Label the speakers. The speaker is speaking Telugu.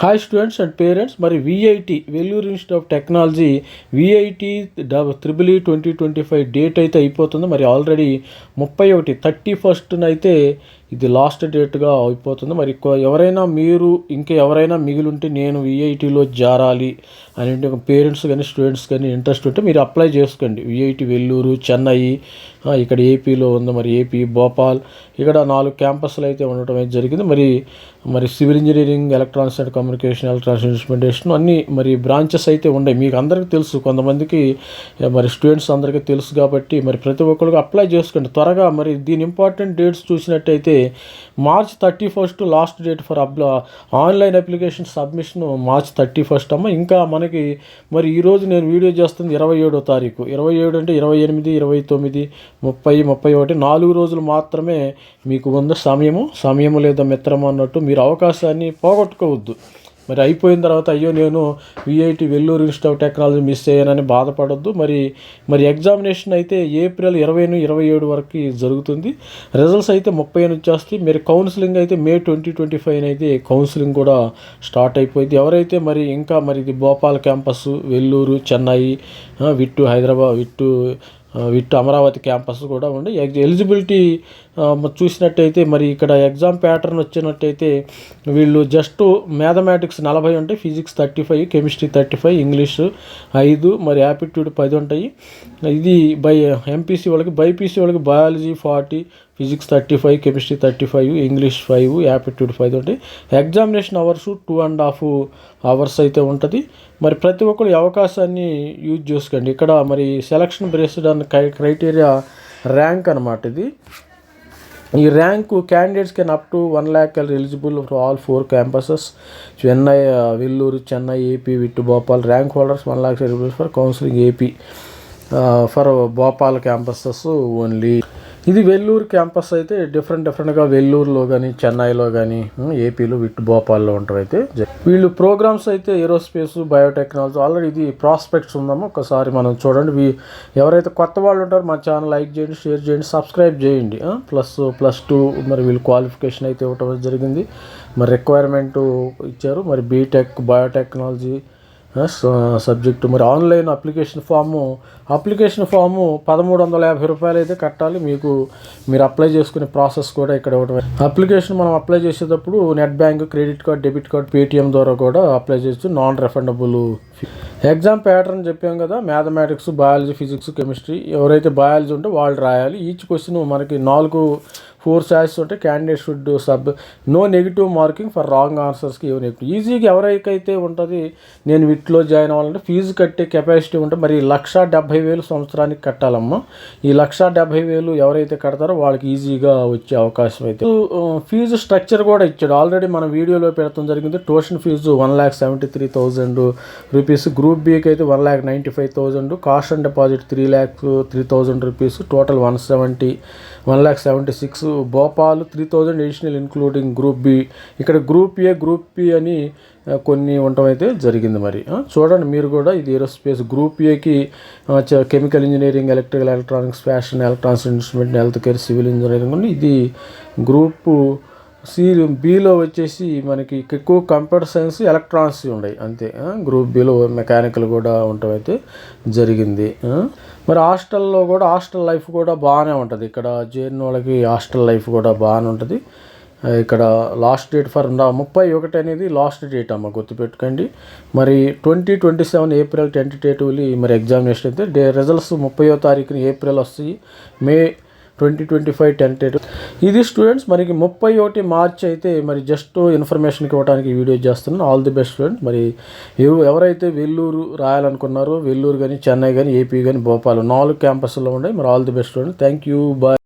Speaker 1: హాయ్ స్టూడెంట్స్ అండ్ పేరెంట్స్ మరి VIT Vellore institute of technology VIT triple E twenty twenty five date అయితే అయిపోతుంది. మరి ఆల్రెడీ ముప్పై ఒకటి థర్టీ ఫస్ట్న అయితే ఇది లాస్ట్ డేట్గా అయిపోతుంది. మరి కొ- ఎవరైనా మీరు ఇంకా ఎవరైనా మిగిలింటే నేను విఐటీలో జారాలి అని పేరెంట్స్ కానీ స్టూడెంట్స్ కానీ ఇంట్రెస్ట్ ఉంటే మీరు అప్లై చేసుకోండి. విఐటి వెల్లూరు చెన్నై ఇక్కడ ఏపీలో ఉంది. మరి ఏపీ భోపాల్ ఇక్కడ నాలుగు క్యాంపస్లు అయితే ఉండటం అయితే జరిగింది. మరి మరి civil engineering electronics and communication electronics instrumentation అన్ని మరి బ్రాంచెస్ అయితే ఉన్నాయి. మీకు అందరికీ తెలుసు కొంతమందికి మరి స్టూడెంట్స్ అందరికీ తెలుసు కాబట్టి మరి ప్రతి ఒక్కరికి అప్లై చేసుకోండి. త్వరగా మరి దీని ఇంపార్టెంట్ డేట్స్ చూసినట్టయితే March thirty first last date for అప్లా online application submission March thirty first అమ్మ. ఇంకా మనకి మరి ఈరోజు నేను వీడియో చేస్తుంది ఇరవై ఏడో తారీఖు. ఇరవై ఏడు అంటే ఇరవై ఎనిమిది ఇరవై తొమ్మిది ముప్పై ముప్పై ఒకటి. నాలుగు రోజులు మాత్రమే మీకు ఉంది సమయము. సమయము లేదా మిత్రము అన్నట్టు మీరు అవకాశాన్ని పోగొట్టుకోవద్దు. మరి అయిపోయిన తర్వాత అయ్యో నేను VIT Vellore institute of technology miss అయ్యానని బాధపడొద్దు. మరి మరి ఎగ్జామినేషన్ అయితే ఏప్రిల్ ఇరవై ఇరవై ఏడు వరకు జరుగుతుంది. రిజల్ట్స్ అయితే ముప్పై నుంచి వస్తాయి మరి కౌన్సిలింగ్ అయితే మే ట్వంటీ ట్వంటీ ఫైవ్ అయితే కౌన్సిలింగ్ కూడా స్టార్ట్ అయిపోయింది. ఎవరైతే మరి ఇంకా మరి ఇది Bhopal campus Vellore Chennai VIT Hyderabad VIT ఇటు అమరావతి క్యాంపస్ కూడా ఉండి ఎలిజిబిలిటీ చూసినట్టయితే మరి ఇక్కడ ఎగ్జామ్ ప్యాటర్న్ వచ్చినట్టయితే వీళ్ళు జస్ట్ మ్యాథమెటిక్స్ నలభై ఉంటాయి physics thirty five chemistry thirty five English ఐదు మరి యాప్టిట్యూడ్ పది ఉంటాయి. ఇది బై ఎంపీసీ వాళ్ళకి బైపీసీ వాళ్ళకి biology forty physics thirty five chemistry thirty five English five aptitude five ఉంటాయి. Examination hours two and half hours అయితే ఉంటుంది. మరి ప్రతి ఒక్కరు అవకాశాన్ని యూజ్ చేసుకోండి. ఇక్కడ మరి సెలక్షన్ బేస్డ్ అని క్రైటీరియా ర్యాంక్ అనమాట ఇది. ఈ rank candidates can up to one lakh eligible for all four campuses Chennai Vellore Chennai AP VIT Bhopal rank holders one lakh eligible for counselling AP for Bhopal campuses only ఇది వెల్లూరు క్యాంపస్ అయితే డిఫరెంట్ డిఫరెంట్గా వెల్లూరులో కానీ చెన్నైలో కానీ ఏపీలో విట్టు భోపాల్లో ఉంటారు అయితే జ- వీళ్ళు ప్రోగ్రామ్స్ అయితే ఏరోస్పేస్ బయోటెక్నాలజీ ఆల్రెడీ ఇది ప్రాస్పెక్ట్స్ ఉందామో ఒకసారి మనం చూడండి. ఎవరైతే కొత్త వాళ్ళు ఉంటారో మా ఛానల్ లైక్ చేయండి షేర్ చేయండి సబ్స్క్రైబ్ చేయండి. ప్లస్ ప్లస్ టూ మరి వీళ్ళు క్వాలిఫికేషన్ అయితే ఇవ్వటం జరిగింది. మరి రిక్వైర్మెంట్ ఇచ్చారు. మరి బీటెక్ బయోటెక్నాలజీ సబ్జెక్టు uh, మరి online application form application form పదమూడు వందల యాభై రూపాయలు అయితే కట్టాలి. మీకు మీరు అప్లై చేసుకునే ప్రాసెస్ కూడా ఇక్కడ ఇవ్వడం అప్లికేషన్ మనం అప్లై చేసేటప్పుడు net bank credit card debit card Paytm ద్వారా కూడా అప్లై చేయొచ్చు నాన్ రిఫండబుల్ ఎగ్జామ్ ప్యాటర్న్ చెప్పాం కదా మ్యాథమెటిక్స్ బయాలజీ ఫిజిక్స్ కెమిస్ట్రీ ఎవరైతే బయాలజీ ఉంటే వాళ్ళు రాయాలి. ఈచ్ క్వశ్చన్ మనకి నాలుగు ఫోర్ ఛాయిస్ ఉంటే candidate should sub no negative marking for wrong ఆన్సర్స్కి ఇవ్వని ఈజీగా ఎవరికైతే ఉంటుంది నేను వీటిలో జాయిన్ అవ్వాలంటే ఫీజు కట్టే కెపాసిటీ ఉంటే మరి లక్ష డెబ్భై వేలు సంవత్సరానికి కట్టాలమ్మా. ఈ లక్ష డెబ్భై వేలు ఎవరైతే కడతారో వాళ్ళకి ఈజీగా వచ్చే అవకాశం అయితే. ఫీజు స్ట్రక్చర్ uh, కూడా ఇచ్చాడు. ఆల్రెడీ మన వీడియోలో పెడతాం జరిగింది tuition fee one lakh seventy three thousand rupees group బీకి అయితే one lakh ninety five thousand cost and deposit three lakh three thousand rupees total one seventy one lakh seventy six Bhopal three thousand additional including group B ఇక్కడ గ్రూప్ ఏ గ్రూప్ బి అని కొన్ని ఉండటం అయితే జరిగింది మరి. చూడండి మీరు కూడా ఇది ఏరోస్పేస్ గ్రూప్ ఏకి chemical engineering electrical electronics fashion electronics instrument health care civil engineering ఇది గ్రూపు సి బిలో వచ్చేసి మనకి ఎక్కువ కంప్యూటర్ సైన్స్ ఎలక్ట్రానిక్స్ ఉన్నాయి అంతే గ్రూప్ బిలో మెకానికల్ కూడా ఉండటం అయితే జరిగింది. మరి హాస్టల్లో కూడా హాస్టల్ లైఫ్ కూడా బాగానే ఉంటుంది. ఇక్కడ చేరిన వాళ్ళకి హాస్టల్ లైఫ్ కూడా బాగానే ఉంటుంది. ఇక్కడ లాస్ట్ డేట్ ఫర్ ముప్పై ఒకటి అనేది లాస్ట్ డేట్ అమ్మ గుర్తుపెట్టుకోండి. మరి twenty twenty seven April tentatively మరి ఎగ్జామినేషన్ అయితే డే రిజల్ట్స్ ముప్పయో తారీఖున ఏప్రిల్ వస్తాయి. May twenty twenty five tentative ఇది స్టూడెంట్స్ మనకి ముప్పై ఒకటి మార్చ్ అయితే మరి జస్ట్ ఇన్ఫర్మేషన్కి ఇవ్వడానికి వీడియో చేస్తున్నాను. ఆల్ ది బెస్ట్ స్టూడెంట్ మరి ఎవరు ఎవరైతే వెల్లూరు రాయాలనుకున్నారో వెల్లూరు కానీ చెన్నై కానీ ఏపీ కానీ భోపాల్ నాలుగు క్యాంపస్లో ఉన్నాయి. మరి all the best student thank you bye